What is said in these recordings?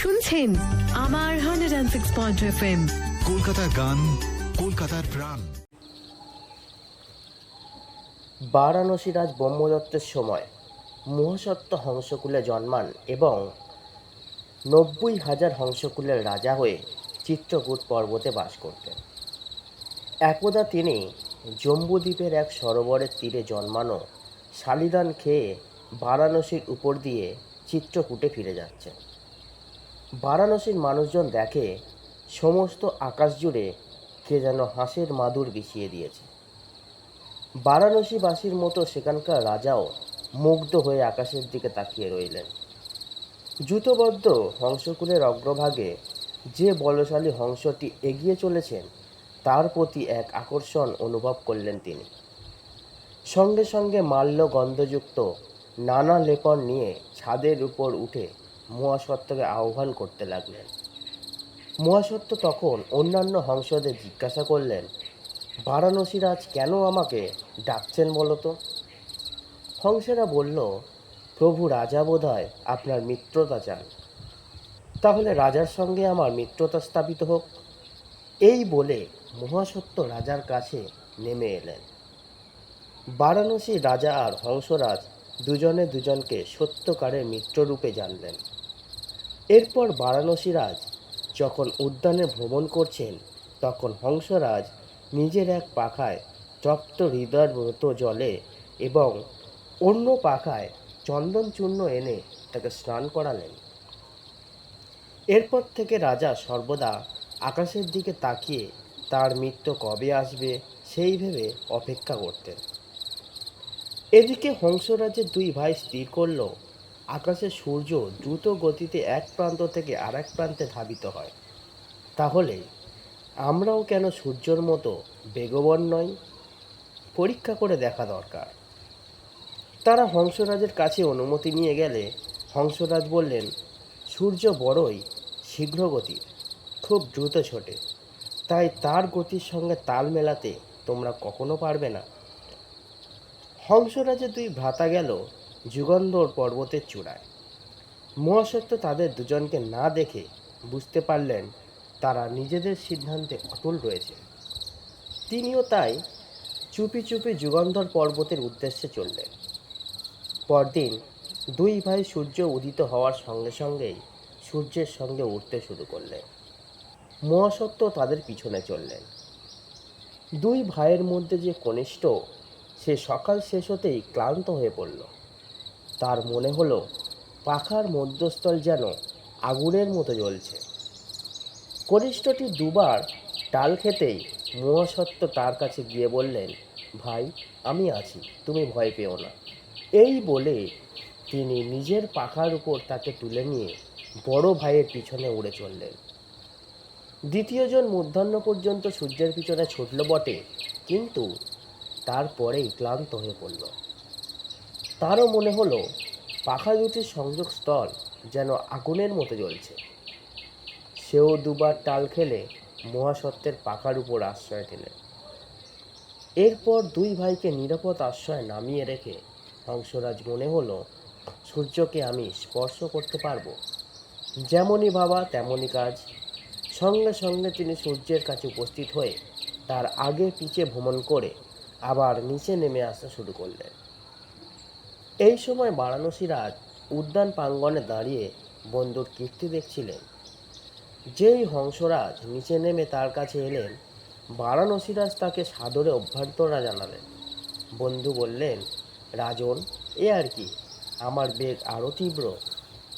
শুনছেন আমার hundred and six point F M কলকাতার গান কলকাতার প্রাণ। বারাণসী রাজ ব্রহ্মদত্তের সময় মহাসত্ত্ব হংসকুলে জন্মান এবং নব্বই হাজার হংসকুলের রাজা হয়ে চিত্রকূট পর্বতে বাস করতেন। একদা তিনি জম্বুদ্বীপের এক সরোবরের তীরে জন্মানো শালিদান খেয়ে বারাণসীর উপর দিয়ে চিত্রকূটে ফিরে যাচ্ছেন। বারাণসীর মানুষজন দেখে সমস্ত আকাশ জুড়ে কে যেন হাঁসের মাদুর বিছিয়ে দিয়েছে। বারাণসীবাসীর মতো সেখানকার রাজাও মুগ্ধ হয়ে আকাশের দিকে তাকিয়ে রইলেন। জুতবদ্ধ হংসকুলের অগ্রভাগে যে বলশালী হংসটি এগিয়ে চলেছেন, তার প্রতি এক আকর্ষণ অনুভব করলেন তিনি। সঙ্গে সঙ্গে মাল্য গন্ধযুক্ত নানা লেপন নিয়ে ছাদের উপর উঠে মহাসত্ত্বকে আহ্বান করতে লাগলেন। মহাসত্ত্ব তখন অন্যান্য হংসদের জিজ্ঞাসা করলেন বারাণসী রাজ কেন আমাকে ডাকছেন বলো তো? হংসেরা বলল, প্রভু রাজা বোধহয় আপনার মিত্রতা চান। তাহলে রাজার সঙ্গে আমার মিত্রতা স্থাপিত হোক। এই বলে মহাসত্য রাজার কাছে নেমে এলেন। বারাণসী রাজা আর হংসরাজ দুজনে দুজনকে সত্যকারের মিত্ররূপে জানলেন। এরপর বারাণসী রাজ যখন উদ্যানে ভ্রমণ করছেন, তখন হংসরাজ নিজের এক পাখায় তপ্ত হৃদয়ের মতো জলে এবং অন্য পাখায় চন্দন চূর্ণ এনে তাকে স্নান করালেন। এরপর থেকে রাজা সর্বদা আকাশের দিকে তাকিয়ে তার মৃত্যু কবে আসবে সেই ভেবে অপেক্ষা করতেন। এদিকে হংসরাজের দুই ভাই স্থির করল আকাশে সূর্য দ্রুত গতিতে এক প্রান্ত থেকে আরেক প্রান্তে ধাবিত হয়। তাহলে আমরাও কেন সূর্যর মতো বেগবান নই? পরীক্ষা করে দেখা দরকার। তারা হংসরাজের কাছে অনুমতি নিয়ে গেলে হংসরাজ বললেন, সূর্য বড়ই শীঘ্রগতির, খুব দ্রুত ছোটে। তাই তার গতির সঙ্গে তাল মেলাতে তোমরা কখনো পারবে না। হংসরাজের দুই ভ্রাতা গেল যুগন্ধর পর্বতের চূড়ায়। মহাসত্য তাদের দুজনকে না দেখে বুঝতে পারলেন তারা নিজেদের সিদ্ধান্তে অটল রয়েছে। তিনিও তাই চুপি চুপি যুগন্ধর পর্বতের উদ্দেশ্যে চললেন। পরদিন দুই ভাই সূর্য উদিত হওয়ার সঙ্গে সঙ্গেই সূর্যের সঙ্গে উঠতে শুরু করলেন। মহাসত্য তাদের পিছনে চললেন। দুই ভাইয়ের মধ্যে যে কনিষ্ঠ, সে সকাল শেষ হতেই ক্লান্ত হয়ে পড়ল। তার মনে হলো পাখার মধ্যস্থল যেন আগুনের মতো জ্বলছে। কনিষ্ঠটি দুবার টাল খেতেই মহাসত্য তার কাছে গিয়ে বললেন, ভাই, আমি আছি, তুমি ভয় পেও না। এই বলে তিনি নিজের পাখার উপর তাকে তুলে নিয়ে বড় ভাইয়ের পিছনে উড়ে চললেন। দ্বিতীয়জন মধ্যাহ্ন পর্যন্ত সূর্যের পিছনে ছুটল বটে, কিন্তু তারপরেই ক্লান্ত হয়ে পড়ল। তারও মনে হলো পাখা দুটির সংযোগ স্থল যেন আগুনের মতো জ্বলছে। সেও দুবার টাল খেলে মহাসত্ত্বের পাখার উপর আশ্রয় দিলেন এরপর দুই ভাইকে নিরাপদ আশ্রয় নামিয়ে রেখে হংসরাজ মনে হলো, সূর্যকে আমি স্পর্শ করতে পারব। যেমনই ভাবা, তেমনই কাজ। সঙ্গে সঙ্গে তিনি সূর্যের কাছে উপস্থিত হয়ে তার আগে পিছে ভ্রমণ করে আবার নিচে নেমে আসা শুরু করলেন। এই সময় বারাণসী রাজ উদ্যান প্রাঙ্গণে দাঁড়িয়ে বন্ধুর কীর্তি দেখছিলেন। যেই হংসরাজ নিচে নেমে তার কাছে এলেন, বারাণসীরাজ তাকে সাদরে অভ্যর্থনা জানালেন। বন্ধু বললেন, রাজন, এ আর কি? আমার বেগ আরও তীব্র।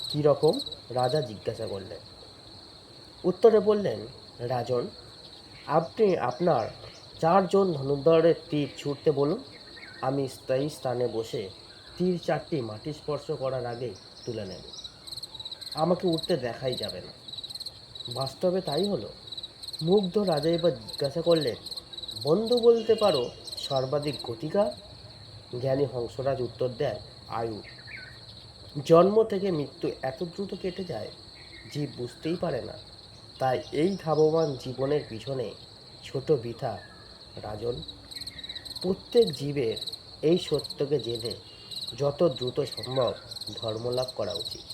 কীরকম রাজা জিজ্ঞাসা করলেন। উত্তরে বললেন, রাজন, আপনি আপনার চারজন ধনুর্ধরের তীর ছুটতে বলুন। আমি স্থায়ী স্থানে বসে তীর চারটি মাটি স্পর্শ করার আগে তুলে নেব। আমাকে উঠতে দেখাই যাবে না। বাস্তবে তাই হলো। মুগ্ধ রাজা এবার জিজ্ঞাসা করলেন, বন্ধু বলতে পারো সর্বাধিক গতিকা জ্ঞানী হংসরাজ উত্তর দেন, আয়ু। জন্ম থেকে মৃত্যু এত দ্রুত কেটে যায় জীব বুঝতেই পারে না। তাই এই ধাবমান জীবনের পিছনে ছোট বৃথা রাজন। প্রত্যেক জীবের এই সত্যকে জেনে যত দ্রুত সম্ভব ধর্মলাভ করা উচিত।